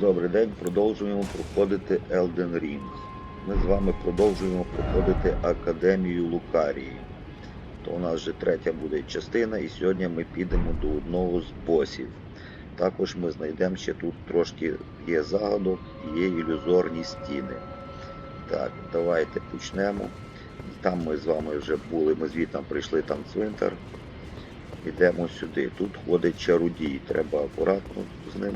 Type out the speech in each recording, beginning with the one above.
Добрий день, продовжуємо проходити Elden Ring. Ми з вами продовжуємо проходити Академію Лукарії. То у нас вже третя буде частина, і сьогодні ми підемо до одного з босів. Також ми знайдемо ще тут трошки є загадок, є ілюзорні стіни. Так, давайте почнемо. Там ми з вами вже були, ми звідти прийшли там цвинтар. Йдемо сюди. Тут ходить чародій, треба акуратно з ним.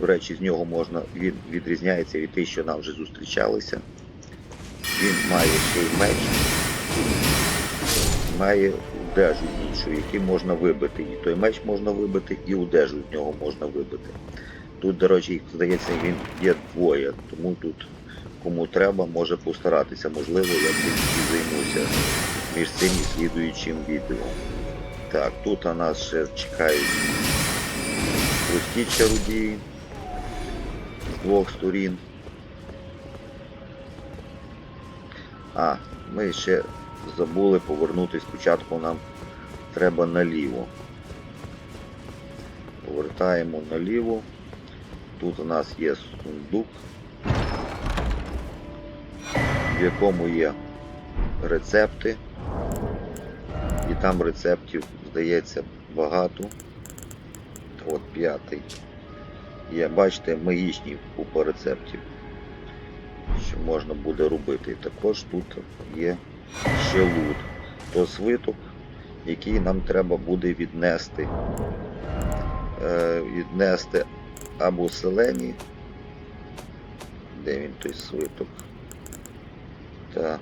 До речі, з нього можна, він відрізняється від тих, що нам вже зустрічалися. Він має свій меч, має одежу іншу, який можна вибити. І той меч можна вибити, і одежу з нього можна вибити. Тут, до речі, здається, він є двоє, тому тут кому треба, може постаратися. Можливо, я і займуся між цим і слідуючим відео. Так, тут у нас ще чекають прості чародії двох сторін. А, ми ще забули повернути спочатку нам треба наліво. Повертаємо наліво. Тут у нас є сундук, в якому є рецепти. І там рецептів, здається, багато. От п'ятий. Є, бачите, магічні купа рецептів, що можна буде робити. І також тут є ще лут. То свиток, який нам треба буде віднести. Е, віднести або селені. Де він той свиток? Так.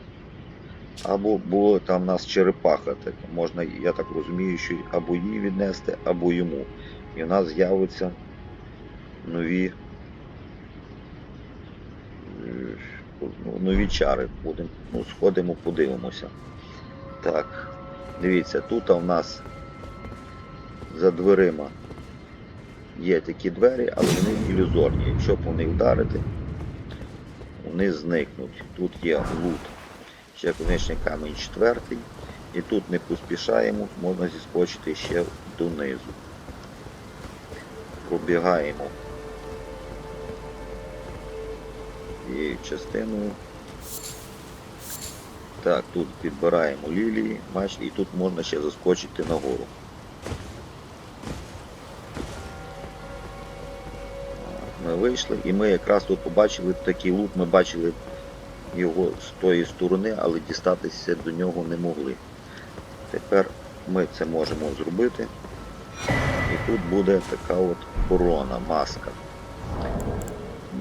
Або було там у нас черепаха, так можна, я так розумію, що або їй віднести, або йому. І в нас з'являться нові е, ну, нові чари. Будемо, ну, сходимо, подивимося. Так, дивіться, тут у нас за дверима є такі двері, але вони ілюзорні. Якщо по них вдарити, вони зникнуть. Тут є лут ще конечний камінь четвертий. І тут не поспішаємо, можна зіскочити ще донизу. Пробігаємо і частину. Так, тут підбираємо лілії, бачите, і тут можна ще заскочити нагору. Ми вийшли і ми якраз тут побачили такий лут, ми бачили його з тої сторони, але дістатися до нього не могли. Тепер ми це можемо зробити. І тут буде така от корона, маска.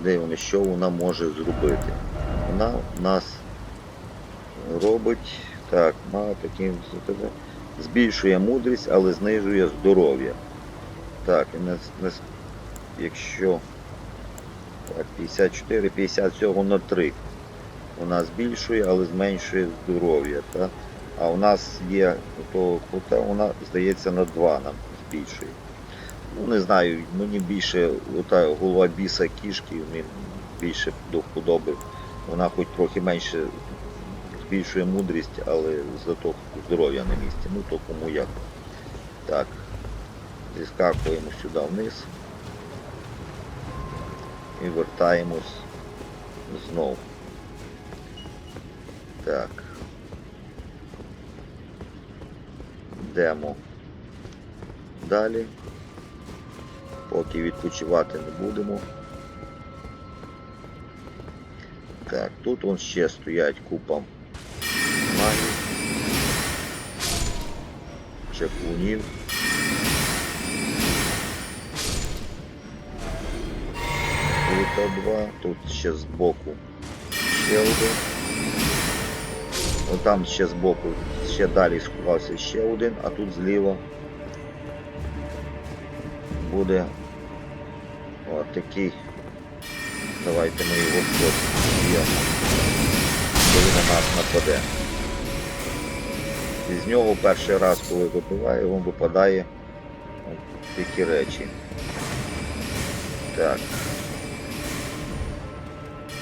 Дивимося, що вона може зробити. Вона у нас робить так, має таким збільшує мудрість, але знижує здоров'я. Так, і не, не, якщо так, 54, 50 всього на 3 вона збільшує, але зменшує здоров'я. А у нас є кута, вона, здається, на 2 нам збільшує. Ну, не знаю, мені більше ота голова біса кішки, мені більше до вподоби. Вона хоч трохи менше збільшує мудрість, але зато здоров'я на місці. Ну то кому як. Так. Зіскакуємо сюди вниз і вертаємось знову. Так. Йдемо далі. Поки відпочивати не будемо. Так, тут вон ще стоять купа магів, чаклунів. Тут два, тут ще збоку ще один. Отам ще збоку, ще далі сховався ще один, а тут зліва буде такий. Давайте ми його поб'ємо, коли на нас нападе. І з нього перший раз, коли вибиває, вам випадає такі речі. Так.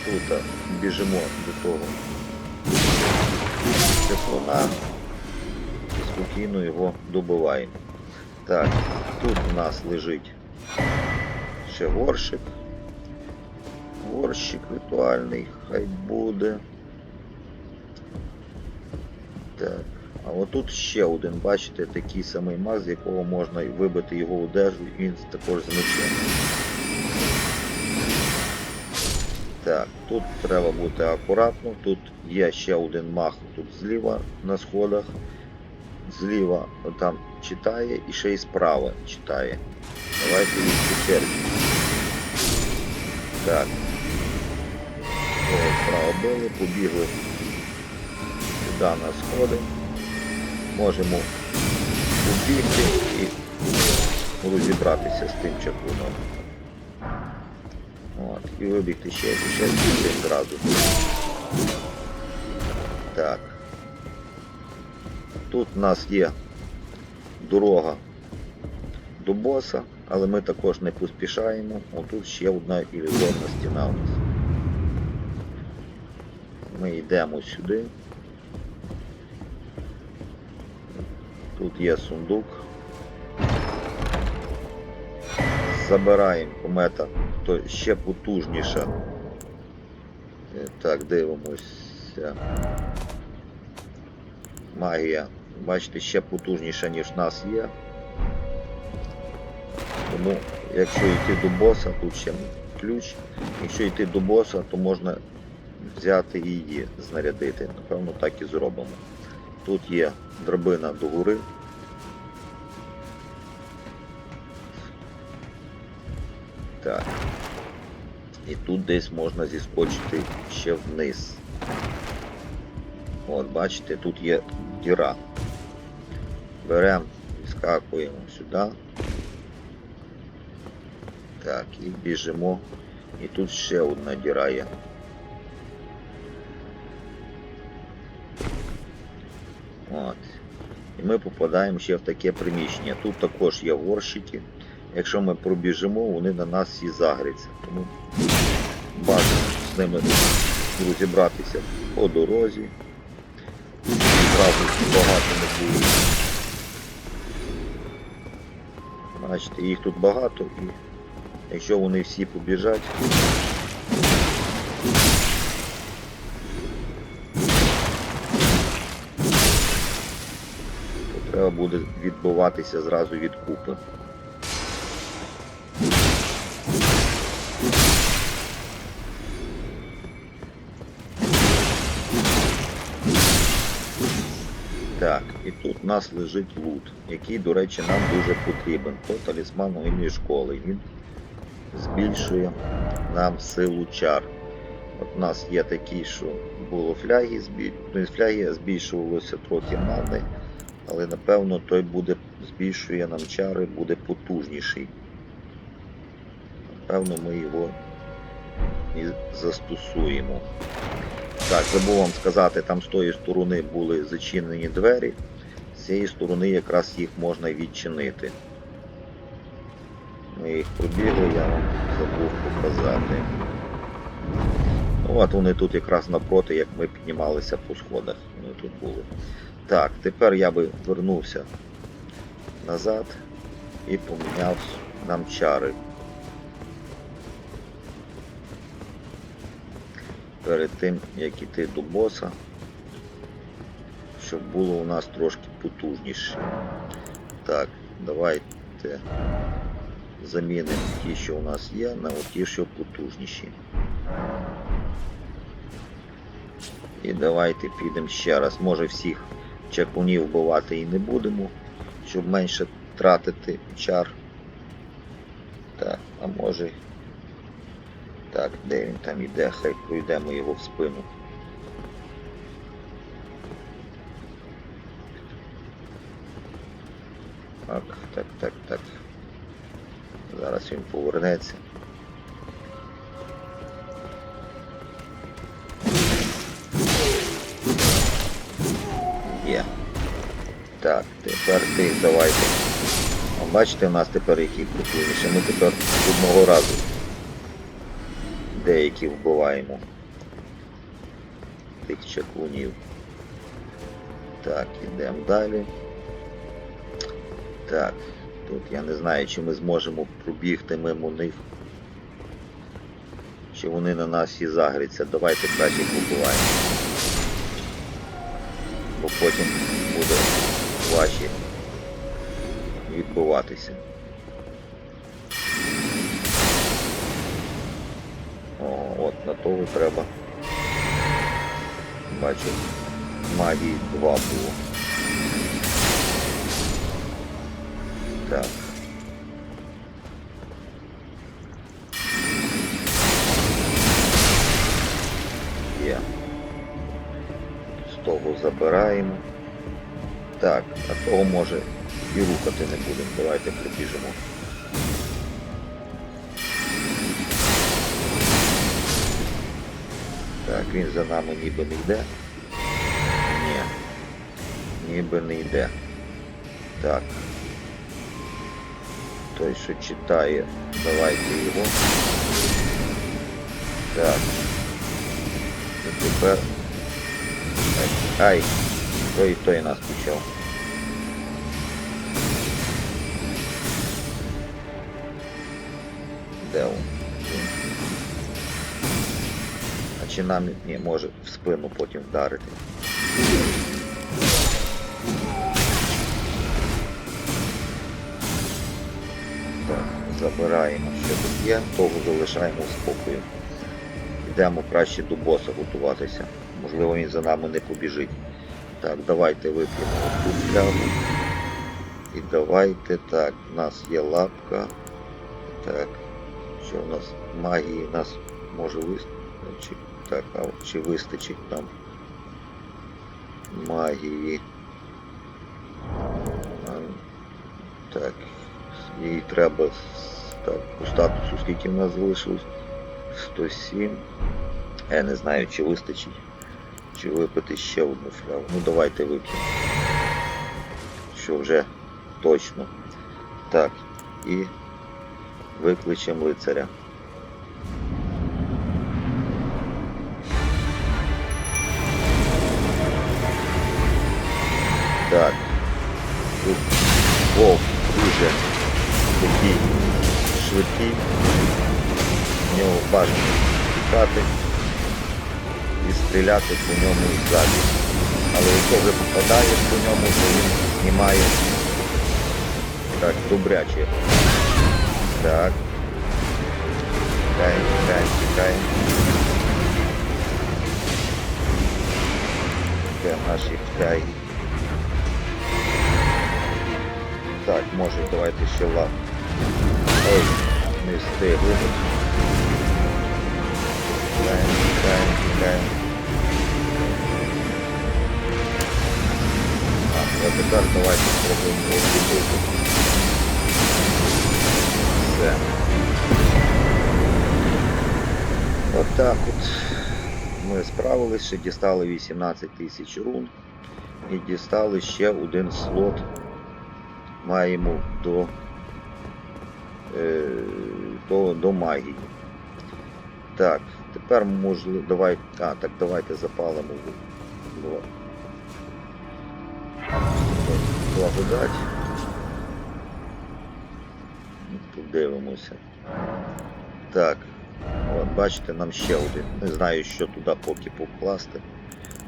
Тут біжимо до того теплона і спокійно його добиваємо. Так, тут у нас лежить ще горшик. Горщик ритуальний, хай буде. Так. А отут ще один, бачите, такий самий маг, з якого можна вибити його одежу, і він також з. Так, тут треба бути акуратно. Тут є ще один мах тут зліва на сходах. Зліва там читає і ще й справа читає. Давайте їх по черзі. Так. Справа били, побігли сюди на сходи. Можемо побігти і розібратися з тим чаклуном. От, і вибігти ще, ще зразу. Так. Тут у нас є дорога до боса, але ми також не поспішаємо. Отут ще одна ілюзорна стіна у нас. Ми йдемо сюди. Тут є сундук. Забираємо комета, то ще потужніша. Е, Так, дивимося. Магія. Бачите, ще потужніша, ніж нас є. Тому, якщо йти до боса, тут ще ключ. Якщо йти до боса, то можна взяти і її знарядити. Напевно, так і зробимо. Тут є драбина до гори. Так. І тут десь можна зіскочити ще вниз. От, бачите, тут є діра. Беремо, скакуємо сюди. Так, і біжимо. І тут ще одна діра є. От. І ми попадаємо ще в таке приміщення. Тут також є горщики. Якщо ми пробіжимо, вони на нас всі загряться. Тому бажано з ними розібратися по дорозі. Зразу багато не буде. Бачите, їх тут багато і якщо вони всі побіжать, то треба буде відбуватися зразу від купи. Так, і тут у нас лежить лут, який, до речі, нам дуже потрібен. То талісман вогільної школи. Він збільшує нам силу чар. От у нас є такі, що було фляги, ну, фляги збільшувалося трохи мани, але напевно той буде збільшує нам чари, буде потужніший. Напевно, ми його і застосуємо. Так, забув вам сказати, там з тої сторони були зачинені двері, з цієї сторони якраз їх можна відчинити. Ми їх пробігли, я вам забув показати. Ну, от вони тут якраз напроти, як ми піднімалися по сходах. Вони тут були. Так, тепер я би вернувся назад і поміняв нам чари. Перед тим, як іти до боса, щоб було у нас трошки потужніше. Так, давайте замінимо ті, що у нас є, на ті, що потужніші. І давайте підемо ще раз. Може всіх чаклунів вбивати і не будемо, щоб менше тратити чар. Так, а може так, де він там іде, хай пройдемо його в спину. Так, так, так, так. Зараз він повернеться. Є. Так, тепер ти давайте. О, Бачите, у нас тепер який потужніше. Ми тепер одного разу деякі вбиваємо тих чаклунів. Так, ідемо далі. Так, тут я не знаю, чи ми зможемо пробігти мимо них. Чи вони на нас і загряться? Давайте краще побуваємо. Бо потім буде важче відбуватися. На того треба. Бачу, магії два було. Так. Є. З того забираємо. Так, а того може і рухати не будемо. Давайте прибіжимо. Так, він за нами ніби не йде. Ні. Ніби не йде. Так. Той, що читає, давайте його. Так. І тепер. Ай, Ай, той, той нас почав. Де він? Чи нам ні, може в спину потім вдарити? Так, забираємо, що тут є, того залишаємо в спокою. Йдемо краще до боса готуватися. Можливо, він за нами не побіжить. Так, давайте вип'ємо тут пляму. І давайте так, у нас є лапка. Так, що у нас магії нас може вистачить. Так, а чи вистачить нам магії? Так, їй треба так, по статусу, скільки в нас залишилось? 107. Я не знаю, чи вистачить, чи випити ще одну флягу. Ну давайте вип'ємо. Що вже точно. Так, і викличемо лицаря. Так. Тут вовк дуже такий швидкий. В нього бажано тікати і стріляти по ньому ззаді. Але якщо вже попадаєш по ньому, то він знімає так добряче. Так. Тікаємо, тікаємо, тікаємо. Де наші фляги? Так, може давайте ще лап. Ой, не встигли. Тікаємо, тікаємо, тікаємо. Так, а тепер давайте спробуємо підбити. Все. Отак от. Ми справились, ще дістали 18 тисяч рун і дістали ще один слот. Маємо до, е, до, до магії. Так, тепер можливо, давай, а, так давайте запалимо благодать. Подивимося. Так, от бачите, нам ще один. Не знаю, що туди поки покласти.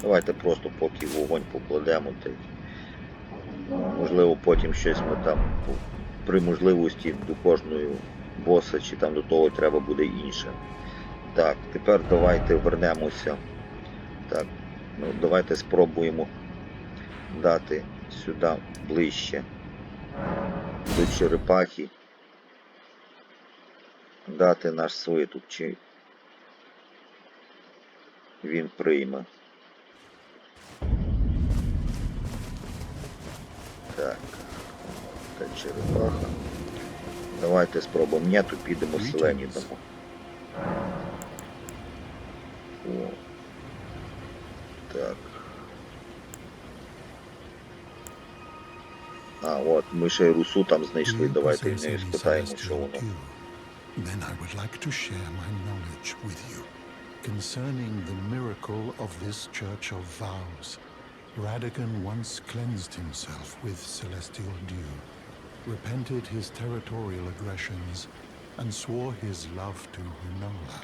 Давайте просто поки вогонь покладемо. Та можливо, потім щось ми там при можливості до кожної боса чи там до того треба буде інше. Так, тепер давайте вернемося. Так, ну давайте спробуємо дати сюди ближче до черепахи. Дати наш свиток, чи він прийме. Та черепаха. Давайте спробуємо. Ні, то підемо селені дамо. О. Так. А, от, ми ще й русу там знайшли. Давайте в неї спитаємо, що воно. Then I would like to share my knowledge with you concerning the miracle of this church of vows. Radigan once cleansed himself with celestial dew, repented his territorial aggressions, and swore his love to Hunola.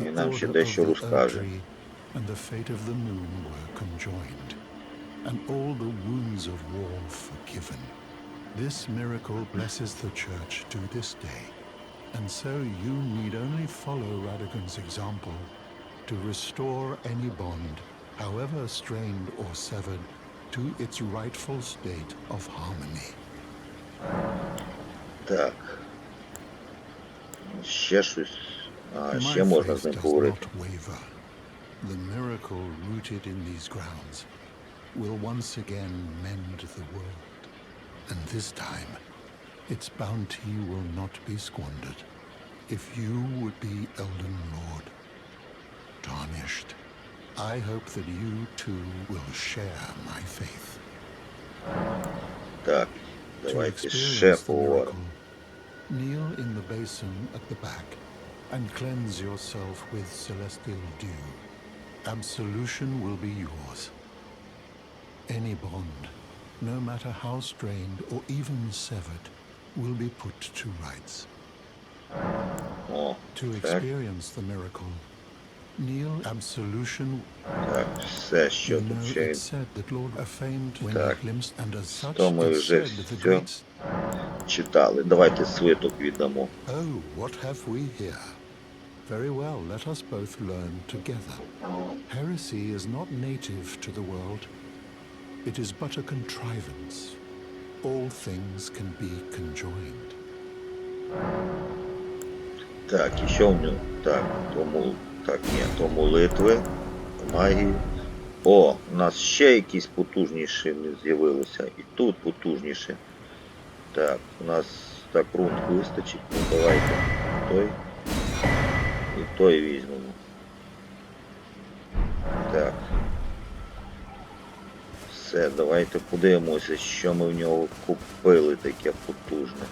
І The нам ще order дещо of the розкаже. oak tree and the fate of the moon were conjoined, and all the wounds of war forgiven. This miracle blesses the church to this day, and so you need only follow Radigan's example to restore any bond, however strained or severed, to its rightful state of harmony. Так. Ще щось. А, My ще можна з faith ним does поговорити. not waver. The miracle rooted in these grounds will once again mend the world. And this time, its bounty will not be squandered. If you would be Elden Lord, tarnished, I hope that you too will share my faith. Так, to, experience like ship what? Kneel in the basin at the back and cleanse yourself with celestial dew. Absolution will be yours. Any bond, no matter how strained or even severed, will be put to rights. Oh, to experience the miracle, kneel absolution так, все, що you тут know, ще it's said that Lord famed when Так. he glimpsed, and as such, То ми it's вже said the все great читали. Давайте свиток віддамо. Oh, what have we here? Very well, let us both learn together. Heresy is not native to the world. It is but a contrivance. All things can be conjoined. Так, і що в нього? Так, тому, Так, ні, то молитви, магії. О, у нас ще якісь потужніші не з'явилося. І тут потужніше. Так, у нас так рунг вистачить. Ну давайте той. І той візьмемо. Так. Все, давайте подивимося, що ми в нього купили таке потужне.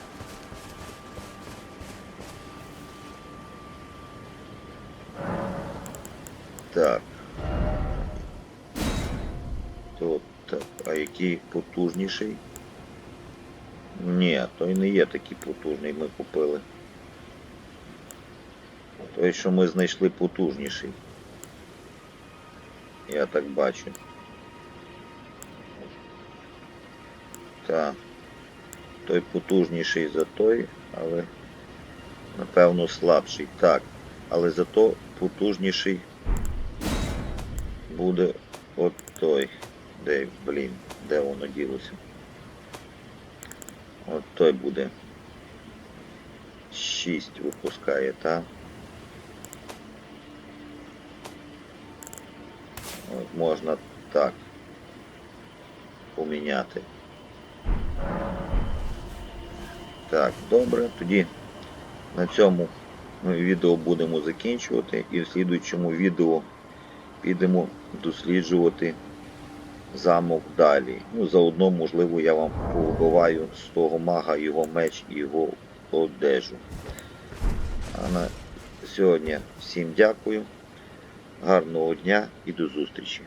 Так. Тут, так, а який потужніший? Ні, той не є такий потужний, ми купили. Той, що ми знайшли потужніший. Я так бачу. Так. Той потужніший за той, але напевно слабший. Так. Але зато потужніший буде от той. Де, блін, де воно ділося? От той буде. 6 випускає, так? От можна так поміняти. Так, добре, тоді на цьому відео будемо закінчувати і в слідуючому відео підемо досліджувати замок далі. Ну, заодно, можливо, я вам повбиваю з того мага його меч і його одежу. А на сьогодні всім дякую, гарного дня і до зустрічі.